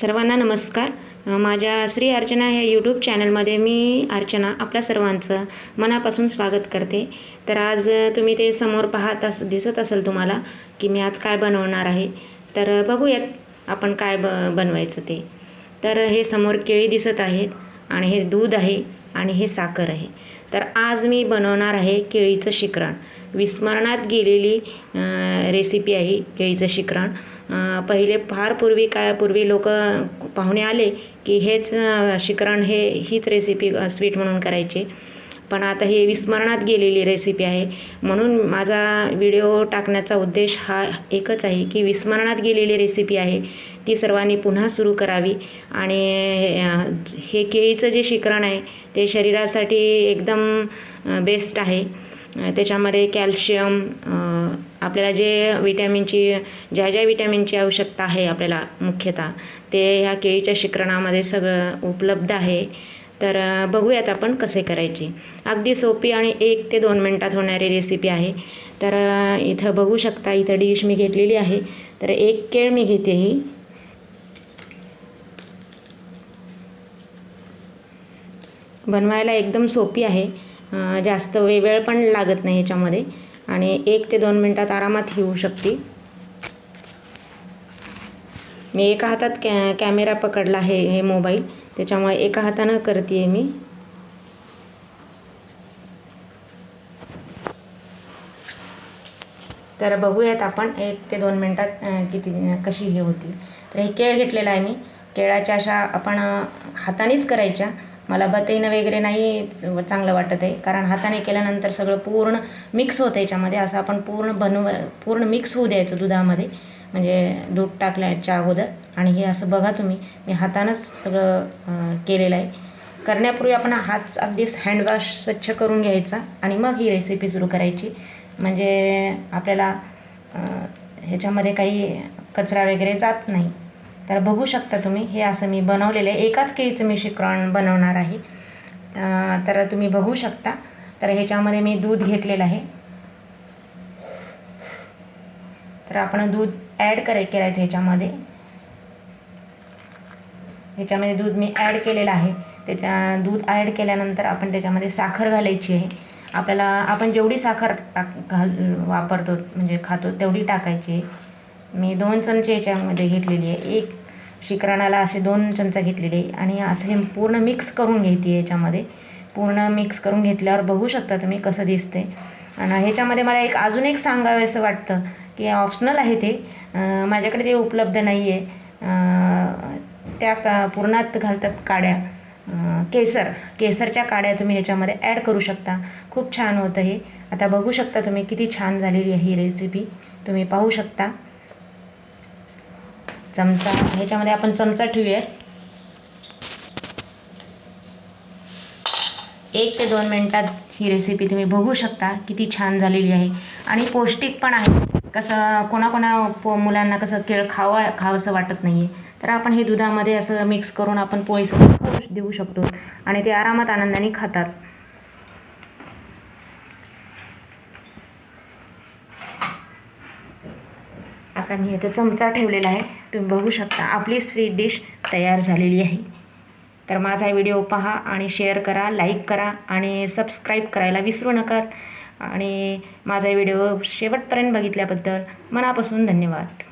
सर्वांना नमस्कार. माझ्या श्री अर्चना ह्या यूट्यूब चॅनलमध्ये मी अर्चना आपल्या सर्वांचं मनापासून स्वागत करते. तर आज तुम्ही ते समोर पाहत अस दिसत असेल तुम्हाला की मी आज काय बनवणार आहे. तर बघूयात आपण काय ब बनवायचं ते. तर हे समोर केळी दिसत आहेत आणि हे दूध आहे आणि हे साखर आहे. तर आज मी बनवणार आहे केळीचं शिकरण. विस्मरणात गेलेली रेसिपी आहे केळीचं शिकरण. पहिले फार पूर्वी काळापूर्वी लोक पाहुणे आले की हेच शिकरण हे हीच रेसिपी स्वीट म्हणून करायचे. पण आता ही विस्मरणात गेलेली रेसिपी आहे. म्हणून माझा व्हिडिओ टाकण्याचा उद्देश हा एकच आहे की विस्मरणात गेलेली रेसिपी आहे ती सर्वांनी पुन्हा सुरू करावी. आणि हे केळीचं जे शिकरण आहे ते शरीरासाठी एकदम बेस्ट आहे. त्याच्यामध्ये कॅल्शियम आपल्याला जे विटॅमिनची ज्या ज्या विटॅमिनची आवश्यकता आहे आपल्याला मुख्यतः ते ह्या केळीच्या शिकरणामध्ये सगळं उपलब्ध आहे. तर बघूयात आपण कसे करायचे. अगदी सोपी आणि एक ते दोन मिनटात होणारी रेसिपी आहे. तर इथं बघू शकता इथं डिश मी घेतलेली आहे. तर एक केळ मी घेते ही. बनवायला एकदम सोपी आहे. जास्त वे वेळ पण लागत नाही ह्याच्यामध्ये. आणि एक ते दोन मिनटात आरामात ही होऊ शकते. मी एका हातात कॅ कॅमेरा पकडला आहे हे मोबाईल. त्याच्यामुळे एका हातानं करते मी. तर बघूयात आपण एक ते दोन मिनटात किती कशी हे होती. तर हे केळ घेतलेलं आहे मी. केळाच्या अशा आपण हातानेच करायच्या. मला बतेनं वगैरे नाही चांगलं वाटत आहे. कारण हाताने केल्यानंतर सगळं पूर्ण मिक्स होतं याच्यामध्ये. असं आपण पूर्ण बनव पूर्ण मिक्स होऊ द्यायचं दुधामध्ये. म्हणजे दूध टाकल्याच्या अगोदर. आणि हे असं बघा तुम्ही. मी हातानंच सगळं केलेलं आहे. करण्यापूर्वी आपण हात अगदीच हँडवॉश स्वच्छ करून घ्यायचा. आणि मग ही रेसिपी सुरू करायची. म्हणजे आपल्याला ह्याच्यामध्ये काही कचरा वगैरे जात नाही. तर बघू शकता तुम्ही हे असं मी बनवलेलं आहे. एकाच केळीचं मी शिकरण बनवणार आहे. तर तुम्ही बघू शकता. तर ह्याच्यामध्ये मी दूध घेतलेलं आहे. तर आपण दूध ॲड कराय करायचं ह्याच्यामध्ये. ह्याच्यामध्ये दूध मी ॲड केलेलं आहे. त्याच्या दूध ॲड केल्यानंतर आपण त्याच्यामध्ये साखर घालायची आहे. आपल्याला आपण जेवढी साखर टाक घाल वापरतो म्हणजे खातो तेवढी टाकायची आहे. मी दोन चमचे याच्यामध्ये घेतलेली आहे. एक शिकराणाला असे दोन चमचा घेतलेले आहे. आणि असं हे पूर्ण मिक्स करून घेते याच्यामध्ये. पूर्ण मिक्स करून घेतल्यावर बघू शकता तुम्ही कसं दिसते आणि ह्याच्यामध्ये मला एक अजून एक सांगावे असं वाटतं की ऑप्शनल आहे ते. माझ्याकडे ते उपलब्ध नाही आहे त्या का पूर्णात घालतात काड्या. केसर. केसरच्या काड्या तुम्ही ह्याच्यामध्ये ॲड करू शकता. खूप छान होतं हे. आता बघू शकता तुम्ही किती छान झालेली आहे ही रेसिपी तुम्ही पाहू शकता. चमचा ह्याच्यामध्ये आपण चमचा ठेवूया एक ते दोन मिनटात ही रेसिपी तुम्ही बघू शकता किती छान झालेली आहे. आणि पौष्टिक पण आहे. कसं कोणाकोणा पो मुलांना कसं केळ खावा खावंसं वाटत नाही आहे तर आपण हे दुधामध्ये असं मिक्स करून आपण पोळीसोबत देऊ शकतो. आणि ते आरामात आनंदाने खातात. असा मी इथं चमचा ठेवलेला आहे. तुम्ही बघू शकता आपली स्वीट डिश तयार झालेली आहे. तर माझा व्हिडिओ पहा आणि शेअर करा लाईक करा आणि सबस्क्राईब करायला विसरू नका. आणि माझा व्हिडिओ शेवटपर्यंत बघितल्याबद्दल मनापासून धन्यवाद.